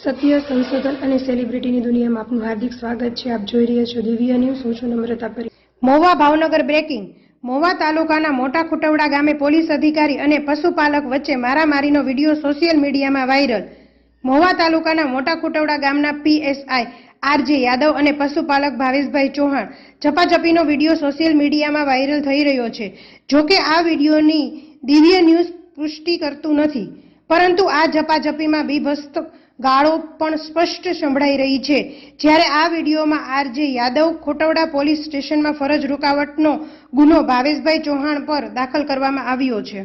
સત્ય સંશોધન અને સેલિબ્રિટીની દુનિયામાં આપનું હાર્દિક સ્વાગત છે. આપ જોઈ રહ્યા છો દિવ્ય ન્યૂઝ. હું છું નમ્રતા પરી મોવા ભાવનગર બ્રેકિંગ. મોવા તાલુકાના મોટા ખુટવડા ગામે પોલીસ અધિકારી અને પશુપાલક વચ્ચે મારામારીનો વીડિયો સોશિયલ મીડિયામાં વાયરલ. મોવા તાલુકાના મોટા ખુટવડા ગામના પીએસઆઈ આરજે યાદવ અને પશુપાલક ભાવેશભાઈ ચૌહાણ ઝપાઝપીનો વીડિયો સોશિયલ મીડિયામાં વાયરલ થઈ રહ્યો છે. જોકે આ વિડીયોની દિવ્ય ન્યૂઝ પુષ્ટિ કરતું નથી. પરંતુ આ ઝપાઝપીમાં બીભસ્ત ગાળો પણ સ્પષ્ટ સંભળાઈ રહી છે. જ્યારે આ વિડીયોમાં આરજે યાદવ ખોટવડા પોલીસ સ્ટેશનમાં ફરજ રૂકાવટનો ગુનો ભાવેશભાઈ ચૌહાણ પર દાખલ કરવામાં આવ્યો છે.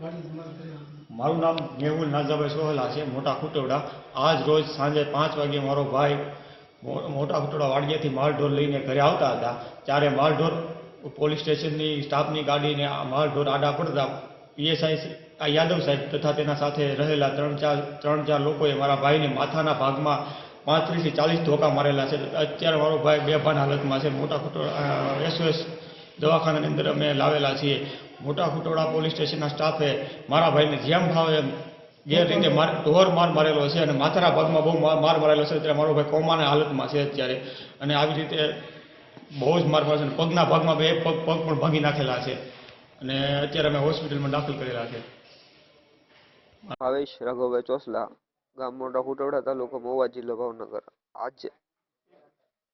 મારું નામ મેહુલ નાઝાભાઈ સોહલા છે, મોટા ખુટવડા આજ રોજ સાંજે પાંચ વાગે મારો ભાઈ મોટા ખુટોડા વાડિયાથી માલઢોર લઈને ઘરે આવતા હતા. ત્યારે માલઢોર પોલીસ સ્ટેશનની સ્ટાફની ગાડીને માલઢોર આડા પડતા પીએસઆઈ આ યાદવ સાહેબ તથા તેના સાથે રહેલા ત્રણ ચાર ત્રણ ચાર લોકોએ મારા ભાઈને માથાના ભાગમાં પાંત્રીસથી ચાલીસ ધોકા મારેલા છે. અત્યારે મારો ભાઈ બેભાન હાલતમાં છે. મોટા ખુટવડા એસઓએસ દવાખાનાની અંદર અમે લાવેલા છીએ. મોટા ખુટોડા પોલીસ સ્ટેશનના સ્ટાફે મારા ભાઈને જેમ ફાવે એમ જે રીતે માર ઢોર માર મારેલો છે અને માથાના ભાગમાં બહુ માર માર મારેલો છે ત્યારે મારો ભાઈ કોમાના હાલતમાં છે અત્યારે. અને આવી રીતે બહુ જ માર મારે છે અને પગના ભાગમાં બે પગ પગ પણ ભાંગી નાખેલા છે. અને અત્યારે અમે હોસ્પિટલમાં દાખલ કરેલા છે. ભાવેશ રાઘવભાઈ ચોસલા ગામ મોટા કુટવડા તાલુકો મહુવા જિલ્લો ભાવનગર. આજે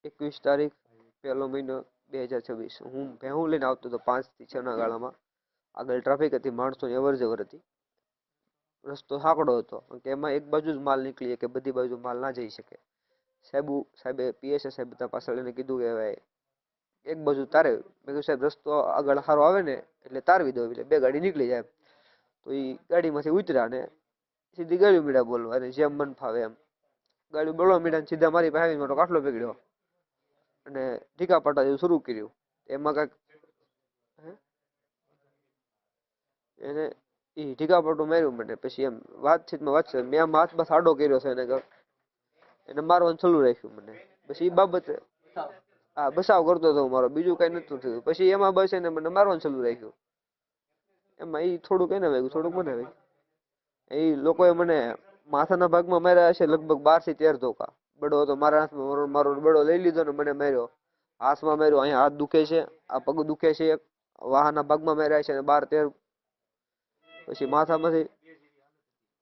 એકવીસ તારીખ પહેલો મહિનો બે હજાર છવ્વીસ. હું ભેહું લઈને આવતો હતો પાંચથી છના ગાળામાં. આગળ ટ્રાફિક હતી માણસોની અવર જવર હતી. રસ્તો સાંકડો હતો કે એમાં એક બાજુ જ માલ નીકળીએ કે બધી બાજુ માલ ના જઈ શકે. સાહેબુ સાહેબે પીએસએ સાહેબ બધા પાછળ એને કીધું કે હવે એક બાજુ તારે, મેં કીધું, સાહેબ, રસ્તો આગળ સારો આવે ને, એટલે તારવી દો, એટલે બે ગાડી નીકળી જાય તો એ ગાડીમાંથી ઉતર્યા ને સીધી ગાડી મીડા બોલવા, અને જેમ મન ફાવે એમ. ગાડી બોલવા મીડા સીધા મારી પાસે મોટો કાટલો પકડ્યો. અને ઢીકા પાટા જેવું શરૂ કર્યું. એમાં કાંઈક હે? એને એ ઢીકાપટું માર્યું મને. પછી એમ વાતચીતમાં વાત છે મેં આમ હાથમાં સાડો કર્યો છે એને એને મારવાનું ચાલુ રાખ્યું મને. પછી એ બાબતે હા બસાવ કરતો હતો મારો. બીજું કઈ નતું થયું. પછી એમાં બસ એને મને મારવાનું ચાલુ રાખ્યું. એમાં એ થોડુંક એને વાગ્યું, થોડુંક મને વાગ્યું. એ લોકોએ મને માથાના ભાગમાં માર્યા હશે લગભગ બારથી તેર ધોકા. બડો હતો મારા હાથમાં, મારો મારો બડો લઈ લીધો ને મને માર્યો. હાથમાં માર્યો, અહીંયા હાથ દુખે છે, આ પગ દુખે છે, એક. વાહના ભાગમાં માર્યા છે અને બાર તેર પછી માથામાંથી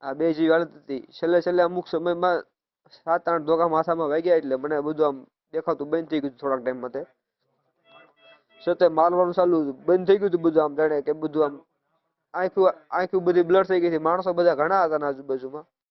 આ બે જેવી હાલત હતી. છેલ્લે છેલ્લે અમુક સમયમાં સાત આઠ ધોકા માથામાં વાગ્યા એટલે મને બધું આમ દેખાતું બંધ થઈ ગયું થોડાક ટાઈમ માટે. સતે મારવાનું ચાલુ. બંધ થઈ ગયું હતું બધું આમ જાણે કે બધું આમ આંખું આંખું બધી બ્લર થઈ ગઈ હતી. માણસો બધા ઘણા હતા આજુબાજુમાં.